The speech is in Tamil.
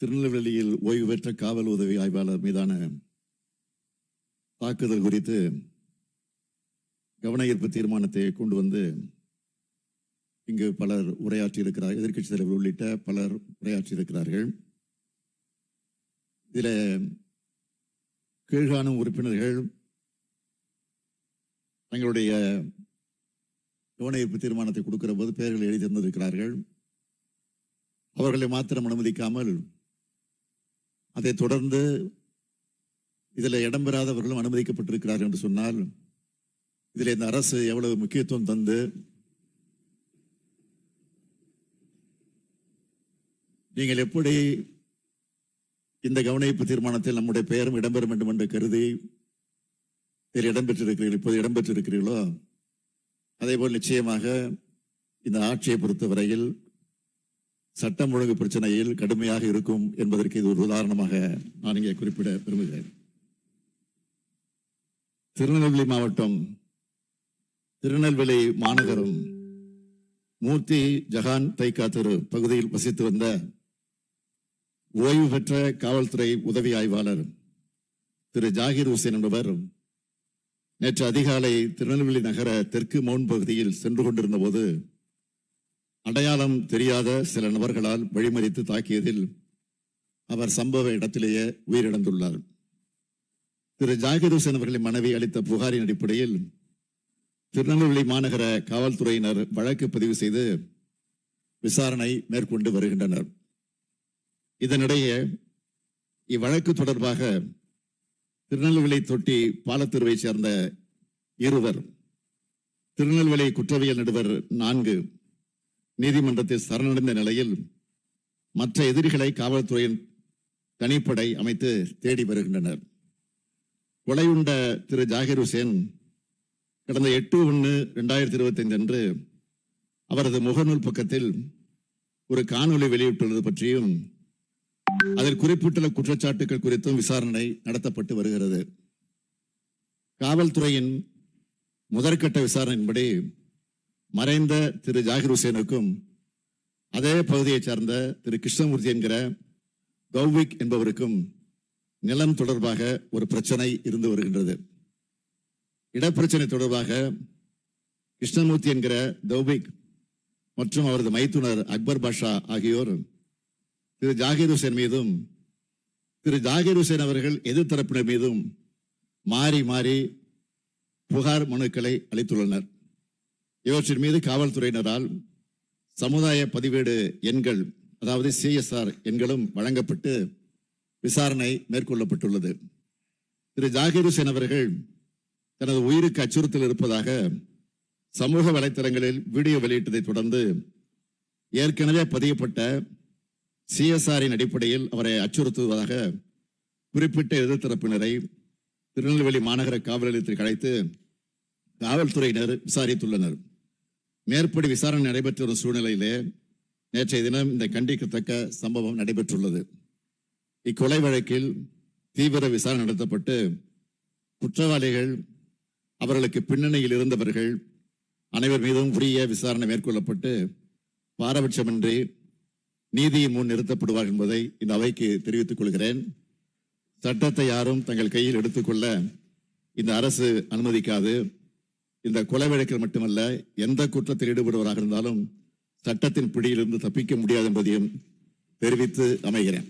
திருநெல்வேலியில் ஓய்வு பெற்ற காவல் உதவி ஆய்வாளர் மீதான தாக்குதல் குறித்து கவன ஈர்ப்பு தீர்மானத்தை கொண்டு வந்து இங்கு பலர் உரையாற்றி இருக்கிறார் எதிர்க்கட்சி தலைவர் உள்ளிட்ட பலர் உரையாற்றி இருக்கிறார்கள் இதில் கீழ்காணும் உறுப்பினர்கள் தங்களுடைய கவன ஈர்ப்பு தீர்மானத்தை கொடுக்கிற போது பெயர்கள் எழுதி தந்திருக்கிறார்கள். அவர்களை மாத்திரம் அனுமதிக்காமல் அதைத் தொடர்ந்து இதில் இடம்பெறாதவர்களும் அனுமதிக்கப்பட்டிருக்கிறார்கள் என்று சொன்னால் இதில் இந்த அரசு எவ்வளவு முக்கியத்துவம் தந்து நீங்கள் எப்படி இந்த கவனிப்பு தீர்மானத்தில் நம்முடைய பெயரும் இடம்பெற வேண்டும் என்று கருதி இதில் இடம்பெற்றிருக்கிறீர்கள் இப்போது இடம்பெற்றிருக்கிறீர்களோ அதேபோல் நிச்சயமாக இந்த ஆட்சியை பொறுத்தவரையில் சட்டம் ஒழுங்கு பிரச்சனையில் கடுமையாக இருக்கும் என்பதற்கு இது ஒரு உதாரணமாக நான் இங்கே குறிப்பிட விரும்புகிறேன். திருநெல்வேலி மாவட்டம் திருநெல்வேலி மாநகரம் மூர்த்தி ஜஹான் தைக்கா தெரு பகுதியில் வசித்து வந்த ஓய்வு பெற்ற காவல்துறை உதவி ஆய்வாளர் திரு ஜாகிர் ஹுசேன் என்பவர் நேற்று அதிகாலை திருநெல்வேலி நகர தெற்கு மவுன் பகுதியில் சென்று கொண்டிருந்த போது அடையாளம் தெரியாத சில நபர்களால் வழிமறித்து தாக்கியதில் அவர் சம்பவ இடத்திலேயே உயிரிழந்துள்ளார். திரு ஜாகிர் ஹுசேன் அவர்களின் மனைவி அளித்த புகாரின் அடிப்படையில் திருநெல்வேலி மாநகர காவல்துறையினர் வழக்கு பதிவு செய்து விசாரணை மேற்கொண்டு வருகின்றனர். இதனிடையே இவ்வழக்கு தொடர்பாக திருநெல்வேலி தொட்டி பாலத்தெருவை சேர்ந்த இருவர் திருநெல்வேலி குற்றவியல் நடுவர் நான்கு நீதிமன்றத்தில் சரணடைந்த நிலையில் மற்ற எதிரிகளை காவல்துறையின் தனிப்படை அமைத்து தேடி வருகின்றனர். கொலையுண்ட திரு ஜாகிர் ஹுசேன் கடந்த எட்டு ஒன்று ரெண்டாயிரத்தி இருபத்தி ஐந்து அன்று அவரது முகநூல் பக்கத்தில் ஒரு காணொளி வெளியிட்டுள்ளது பற்றியும் அதில் குறிப்பிட்டுள்ள குற்றச்சாட்டுகள் குறித்தும் விசாரணை நடத்தப்பட்டு வருகிறது. காவல்துறையின் முதற்கட்ட விசாரணையின்படி மறைந்த திரு ஜாகிர் ஹுசேனுக்கும் அதே பகுதியைச் சார்ந்த திரு கிருஷ்ணமூர்த்தி என்கிற கௌவிக் என்பவருக்கும் நிலம் தொடர்பாக ஒரு பிரச்சனை இருந்து வருகின்றது. இடப்பிரச்சனை தொடர்பாக கிருஷ்ணமூர்த்தி என்கிற தௌபிக் மற்றும் அவரது மைத்துனர் அக்பர் பாஷா ஆகியோர் திரு ஜாகிர் ஹுசேன் மீதும் திரு ஜாகிர் ஹுசேன் அவர்கள் எதிர்த்தரப்பினர் மீதும் மாறி மாறி புகார் மனுக்களை அளித்துள்ளனர். இவற்றின் மீது காவல்துறையினரால் சமுதாய பதிவேடு எண்கள் அதாவது சிஎஸ்ஆர் எண்களும் வழங்கப்பட்டு விசாரணை மேற்கொள்ளப்பட்டுள்ளது. திரு. ஜாகிர் ஹுசேன் அவர்கள் தனது உயிருக்கு அச்சுறுத்தல் இருப்பதாக சமூக வலைத்தளங்களில் வீடியோ வெளியிட்டதை தொடர்ந்து ஏற்கனவே பதியப்பட்ட சிஎஸ்ஆரின் அடிப்படையில் அவரை அச்சுறுத்துவதாக குறிப்பிட்ட எதிர்த்தரப்பினரை திருநெல்வேலி மாநகர காவல் நிலையத்திற்கு அழைத்து காவல்துறையினர் விசாரித்துள்ளனர். மேற்படி விசாரணை நடைபெற்று வரும் சூழ்நிலையிலே நேற்றைய தினம் இந்த கண்டிக்கத்தக்க சம்பவம் நடைபெற்றுள்ளது. இக்கொலை வழக்கில் தீவிர விசாரணை நடத்தப்பட்டு குற்றவாளிகள் அவர்களுக்கு பின்னணியில் இருந்தவர்கள் அனைவர் மீதும் உரிய விசாரணை மேற்கொள்ளப்பட்டு பாரபட்சமின்றி நீதியின் முன் நிறுத்தப்படுவார் என்பதை இந்த அவைக்கு தெரிவித்துக் கொள்கிறேன். சட்டத்தை யாரும் தங்கள் கையில் எடுத்துக்கொள்ள இந்த அரசு அனுமதிக்காது. இந்த கொலை வழக்கில் மட்டுமல்ல எந்த குற்றத்தில் ஈடுபடுவராக இருந்தாலும் சட்டத்தின் பிடியிலிருந்து தப்பிக்க முடியாது என்பதையும் தெரிவித்து அமைகிறேன்.